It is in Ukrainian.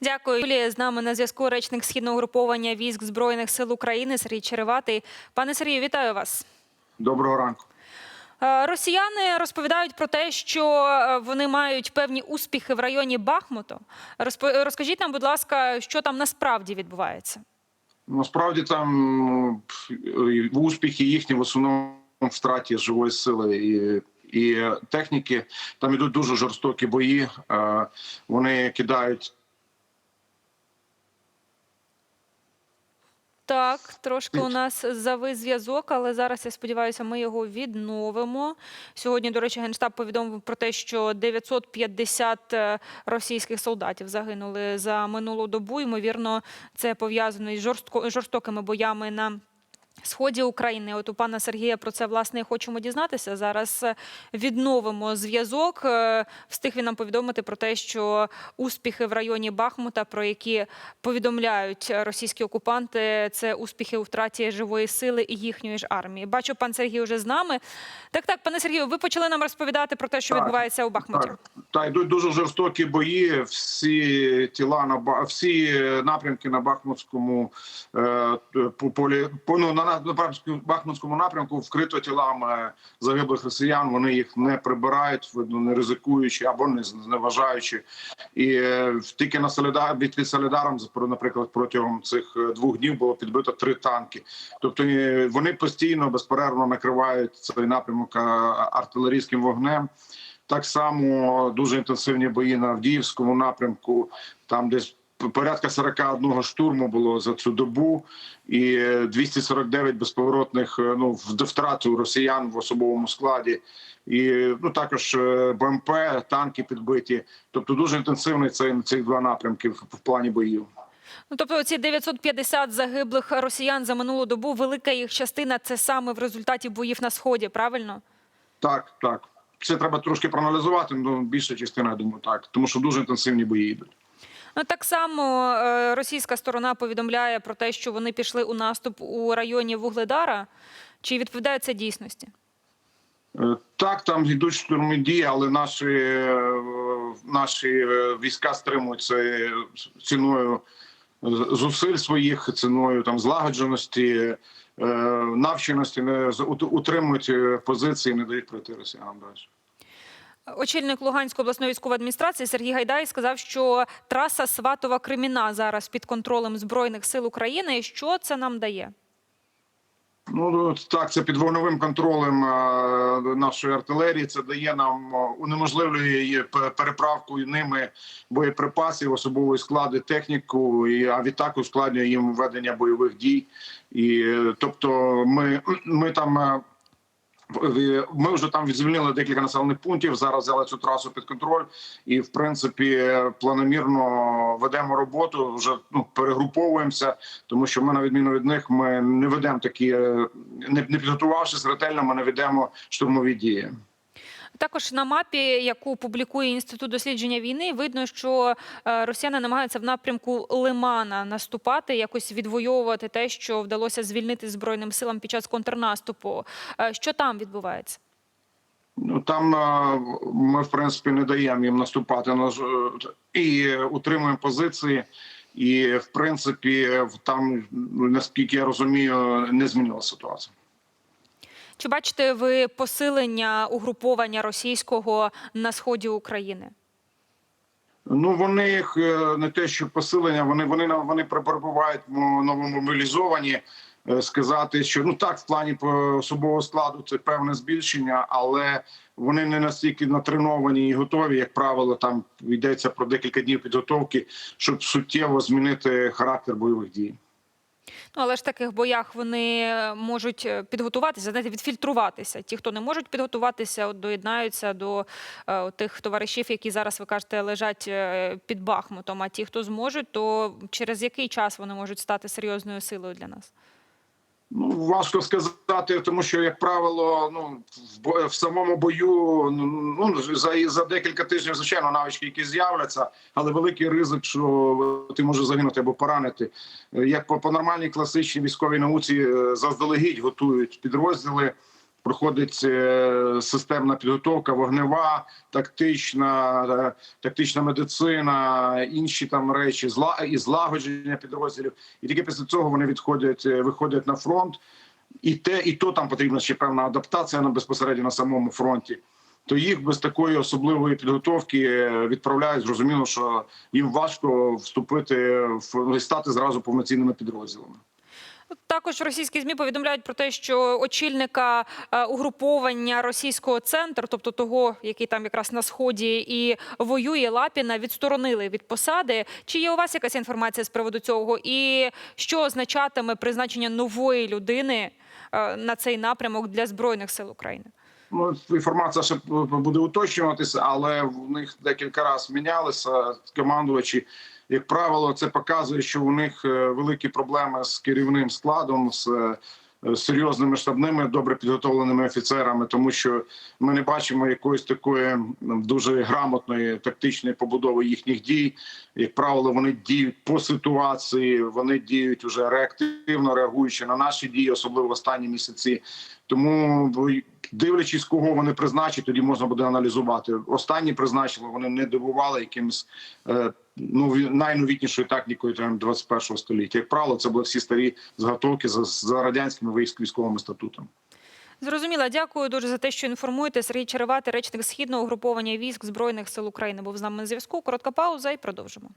Дякую, Юлія. З нами на зв'язку речник східного груповання військ збройних сил України Сергій Череватий. Пане Сергію, вітаю вас. Доброго ранку. Е, Росіяни розповідають про те, що е, вони мають певні успіхи в районі Бахмуту. Розкажіть нам, будь ласка, що там насправді відбувається. Насправді там е, успіхи їхні в основному втраті живої сили і, і техніки. Там ідуть дуже жорстокі бої. Вони кидають Так, трошки у нас завис зв'язок, але зараз я сподіваюся, ми його відновимо. Сьогодні, до речі, генштаб повідомив про те, що 950 е, російських солдатів загинули за минулу добу. Ймовірно, це пов'язано із жорстко жорстокими боями на. Сході України, от у пана Сергія про це власне і хочемо дізнатися. Зараз е, відновимо зв'язок. Е, Встиг він нам повідомити про те, що успіхи в районі Бахмута, про які повідомляють російські окупанти, це успіхи у втраті живої сили і їхньої ж армії. Бачу, пан Сергій вже з нами. Так, так, пане Сергію, ви почали нам розповідати про те, що Так, відбувається у Бахмуті. Так, та йдуть дуже жорстокі бої. Всі тіла на всі напрямки на Бахмутському е, полі по ну, на, на Бахмутському- напрямку вкрито тілами загиблих росіян. Вони їх не прибирають, видно, не ризикуючи або не зневажаючи. І е, тільки на Солідар від Солідаром, наприклад, протягом цих е, двох днів було підбито три танки. Тобто е, вони постійно безперервно накривають цей напрямок артилерійським вогнем. Так само дуже інтенсивні бої на Авдіївському напрямку. Там десь порядка 41 штурму було за цю добу, і е, 249 безповоротних е, ну в- втрат росіян в особовому складі. І ну також е, БМП, танки підбиті. Тобто дуже інтенсивний цей ці два напрямки в, в плані боїв. Ну, тобто, ці 950 загиблих росіян за минулу добу, велика їх частина це саме в результаті боїв на сході, правильно? Так, так. Це треба трошки проаналізувати. Ну більша частина, я думаю, так, тому що дуже інтенсивні бої йдуть. Ну так само е, російська сторона повідомляє про те, що вони пішли у наступ у районі Вугледара. Чи відповідає це дійсності? Е, Так, там йдуть штурмові дії, але наші, е, наші війська стримують це ціною зусиль своїх, ціною там злагодженості, навченості, не утримують позиції, не дають пройти росіянам далі. Очільник Луганської обласної військової адміністрації Сергій Гайдай сказав, що траса Сватова Креміна зараз під контролем збройних сил України. Що це нам дає? Ну так, це під вогневим контролем е, нашої артилерії. Це дає нам е, унеможливлює переправку ними боєприпасів, особової склади, техніку, а відтак ускладнює їм ведення бойових дій. І е, тобто, ми, ми там. Е, Ми вже там звільнили декілька населених пунктів. Зараз взяли цю трасу під контроль, і в принципі планомірно ведемо роботу. Вже ну перегруповуємося, тому що ми, на відміну від них, ми не ведемо такі, е, не, не підготувавшись ретельно, ми не ведемо штурмові дії. Також на мапі, яку публікує інститут дослідження війни, видно, що е, росіяни намагаються в напрямку Лимана наступати, якось відвоювати те, що вдалося звільнити збройним силам під час контрнаступу. Е, Що там відбувається? Ну там е, ми в принципі не даємо їм наступати на і утримуємо позиції. І в принципі, там наскільки я розумію, не змінилася ситуація. Чи бачите ви посилення угруповання російського на сході України? Ну вони їх е, не те, що посилення, вони вони вони перебувають новомобілізовані. Е, Сказати, що ну так, в плані особового складу це певне збільшення, але вони не настільки натреновані і готові, як правило, там йдеться про декілька днів підготовки, щоб суттєво змінити характер бойових дій. Ну, але ж в таких боях вони можуть е, підготуватися, знаєте, відфільтруватися. Ті, хто не можуть підготуватися, от доєднаються до е, тих товаришів, які зараз ви кажете лежать е, під Бахмутом. А ті, хто зможуть, то через який час вони можуть стати серйозною силою для нас? Ну важко сказати, тому що, як правило, ну в, бо- в самому бою ну, ну за за декілька тижнів, звичайно, навички які з'являться, але великий ризик, що ти можеш загинути або поранити. Е, Як по, по нормальній класичній військовій науці е, заздалегідь готують підрозділи. Проходить е, системна підготовка, вогнева, тактична, е, тактична медицина, інші там речі, зла і злагодження підрозділів. І тільки після цього вони відходять, е, виходять на фронт. І те, і то там потрібна ще певна адаптація на безпосередньо на самому фронті. То їх без такої особливої підготовки відправляють. Зрозуміло, що їм важко вступити в стати зразу повноцінними підрозділами. Також російські змі повідомляють про те, що очільника е, угруповання російського центру, тобто того, який там якраз на сході і воює Лапіна, відсторонили від посади. Чи є у вас якась інформація з приводу цього? І що означатиме призначення нової людини е, на цей напрямок для збройних сил України? Ну, інформація ще буде уточнюватися, але в них декілька разів мінялися командувачі. Як правило, це показує, що у них е, великі проблеми з керівним складом, з е, серйозними штабними, добре підготовленими офіцерами, тому що ми не бачимо якоїсь такої дуже грамотної тактичної побудови їхніх дій. Як правило, вони діють по ситуації, вони діють уже реактивно реагуючи на наші дії, особливо в останні місяці. Тому дивлячись, кого вони призначать, тоді можна буде аналізувати. Останні призначили, вони не дивували якимось е, ну ві- найновітнішою технікою там 21 століття. Як правило, це були всі старі зготовки за, за радянськими військ- військовими статутами. Зрозуміла, дякую дуже за те, що інформуєте. Сергій Черевати, речник східного угруповання військ збройних сил України, був з нами на зв'язку. Коротка пауза і продовжимо.